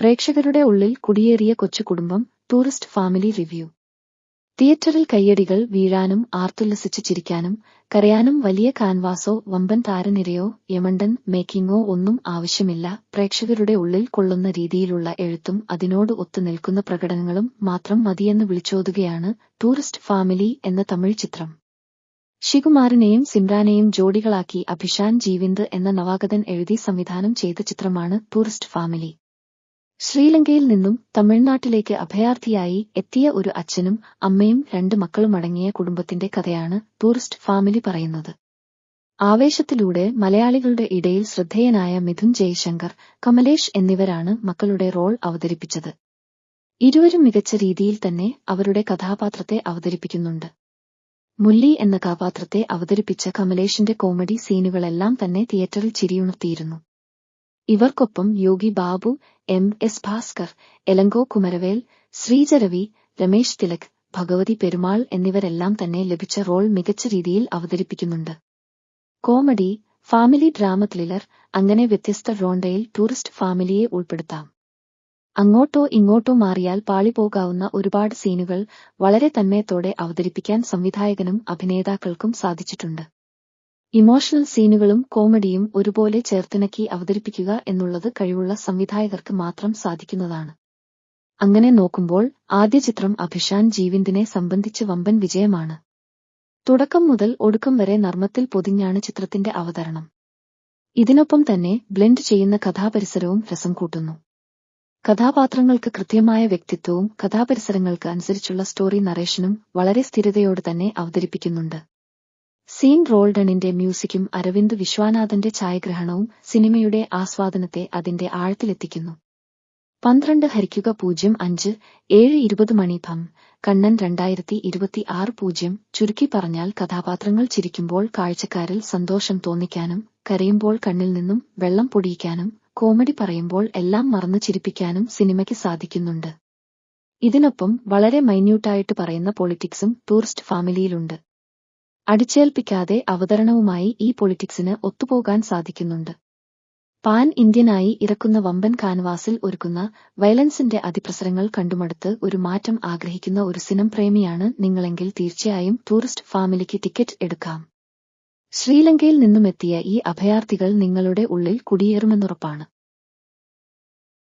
പ്രേക്ഷകരുടെ ഉള്ളിൽ കുടിയേറിയ കൊച്ചു കുടുംബം ടൂറിസ്റ്റ് ഫാമിലി റിവ്യൂ. തിയേറ്ററിൽ കയ്യടികൾ വീഴാനും ആർത്തുല്ലസിച്ച് ചിരിക്കാനും കരയാനും വലിയ കാൻവാസോ വമ്പൻ താരനിരയോ യമണ്ടൻ മേക്കിംഗോ ഒന്നും ആവശ്യമില്ല. പ്രേക്ഷകരുടെ ഉള്ളിൽ കൊള്ളുന്ന രീതിയിലുള്ള എഴുത്തും അതിനോട് ഒത്തുനിൽക്കുന്ന പ്രകടനങ്ങളും മാത്രം മതിയെന്ന് വിളിച്ചോതുകയാണ് ടൂറിസ്റ്റ് ഫാമിലി എന്ന തമിഴ് ചിത്രം. ശികുമാറിനെയും സിംറാനെയും ജോഡികളാക്കി അഭിഷാൻ ജീവിന്ദ് എന്ന നവാഗതൻ എഴുതി സംവിധാനം ചെയ്ത ചിത്രമാണ് ടൂറിസ്റ്റ് ഫാമിലി. ശ്രീലങ്കയിൽ നിന്നും തമിഴ്നാട്ടിലേക്ക് അഭയാർത്ഥിയായി എത്തിയ ഒരു അച്ഛനും അമ്മയും രണ്ട് മക്കളുമടങ്ങിയ കുടുംബത്തിന്റെ കഥയാണ് ടൂറിസ്റ്റ് ഫാമിലി പറയുന്നത്. ആവേശത്തിലൂടെ മലയാളികളുടെ ഇടയിൽ ശ്രദ്ധേയനായ മിഥുൻ ജയശങ്കർ കമലേഷ് എന്നിവരാണ് മക്കളുടെ റോൾ അവതരിപ്പിച്ചത്. ഇരുവരും മികച്ച രീതിയിൽ തന്നെ അവരുടെ കഥാപാത്രത്തെ അവതരിപ്പിക്കുന്നുണ്ട്. മുല്ലി എന്ന കഥാപാത്രത്തെ അവതരിപ്പിച്ച കമലേഷിന്റെ കോമഡി സീനുകളെല്ലാം തന്നെ തിയേറ്ററിൽ ചിരിയുണർത്തിയിരുന്നു. ഇവർക്കൊപ്പം യോഗി ബാബു എം എസ് ഭാസ്കർ എലങ്കോ കുമരവേൽ ശ്രീജ രവി രമേശ് തിലക് ഭഗവതി പെരുമാൾ എന്നിവരെല്ലാം തന്നെ ലഭിച്ച റോൾ മികച്ച രീതിയിൽ അവതരിപ്പിക്കുന്നുണ്ട്. കോമഡി ഫാമിലി ഡ്രാമ ത്രില്ലർ അങ്ങനെ വ്യത്യസ്ത റോണ്ടയിൽ ടൂറിസ്റ്റ് ഫാമിലിയെ ഉൾപ്പെടുത്താം. അങ്ങോട്ടോ ഇങ്ങോട്ടോ മാറിയാൽ പാളിപ്പോകാവുന്ന ഒരുപാട് സീനുകൾ വളരെ തന്മയത്തോടെ അവതരിപ്പിക്കാൻ സംവിധായകനും അഭിനേതാക്കൾക്കും സാധിച്ചിട്ടുണ്ട്. ഇമോഷണൽ സീനുകളും കോമഡിയും ഒരുപോലെ ചേർത്തിണക്കി അവതരിപ്പിക്കുക എന്നുള്ളത് കഴിവുള്ള സംവിധായകർക്ക് മാത്രം സാധിക്കുന്നതാണ്. അങ്ങനെ നോക്കുമ്പോൾ ആദ്യ ചിത്രം അഭിഷാൻ ജീവിന്ദിനെ സംബന്ധിച്ച് വമ്പൻ വിജയമാണ്. തുടക്കം മുതൽ ഒടുക്കം വരെ നർമ്മത്തിൽ പൊതിഞ്ഞാണ് ചിത്രത്തിന്റെ അവതരണം. ഇതിനൊപ്പം തന്നെ ബ്ലെൻഡ് ചെയ്യുന്ന കഥാപരിസരവും രസം കൂട്ടുന്നു. കഥാപാത്രങ്ങൾക്ക് കൃത്യമായ വ്യക്തിത്വവും കഥാപരിസരങ്ങൾക്ക് അനുസരിച്ചുള്ള സ്റ്റോറി നറേഷനും വളരെ സ്ഥിരതയോടെ തന്നെ അവതരിപ്പിക്കുന്നുണ്ട്. സീൻ റോൾഡണിന്റെ മ്യൂസിക്കും അരവിന്ദ് വിശ്വനാഥന്റെ ഛായാഗ്രഹണവും സിനിമയുടെ ആസ്വാദനത്തെ അതിന്റെ ആഴത്തിലെത്തിക്കുന്നു. പന്ത്രണ്ട് ഹരിക്കുക പൂജ്യം അഞ്ച് ഏഴ് ഇരുപത് മണി ഭം കണ്ണൻ രണ്ടായിരത്തി ഇരുപത്തി ആറ് പൂജ്യം. ചുരുക്കി പറഞ്ഞാൽ കഥാപാത്രങ്ങൾ ചിരിക്കുമ്പോൾ കാഴ്ചക്കാരിൽ സന്തോഷം തോന്നിക്കാനും കരയുമ്പോൾ കണ്ണിൽ നിന്നും വെള്ളം പൊടിയിക്കാനും കോമഡി പറയുമ്പോൾ എല്ലാം മറന്നു ചിരിപ്പിക്കാനും സിനിമയ്ക്ക് സാധിക്കുന്നുണ്ട്. ഇതിനൊപ്പം വളരെ മൈന്യൂട്ടായിട്ട് പറയുന്ന പൊളിറ്റിക്സും ടൂറിസ്റ്റ് ഫാമിലിയിലുണ്ട്. അടിച്ചേൽപ്പിക്കാതെ അവതരണവുമായി ഈ പൊളിറ്റിക്സിന് ഒത്തുപോകാൻ സാധിക്കുന്നുണ്ട്. പാൻ ഇന്ത്യനായി ഇറക്കുന്ന വമ്പൻ കാൻവാസിൽ ഒരുക്കുന്ന വയലൻസിന്റെ അതിപ്രസരങ്ങൾ കണ്ടുമടുത്ത് ഒരു മാറ്റം ആഗ്രഹിക്കുന്ന ഒരു സിനം പ്രേമിയാണ് നിങ്ങളെങ്കിൽ തീർച്ചയായും ടൂറിസ്റ്റ് ഫാമിലിക്ക് ടിക്കറ്റ് എടുക്കാം. ശ്രീലങ്കയിൽ നിന്നുമെത്തിയ ഈ അഭയാർത്ഥികൾ നിങ്ങളുടെ ഉള്ളിൽ കുടിയേറുമെന്നുറപ്പാണ്.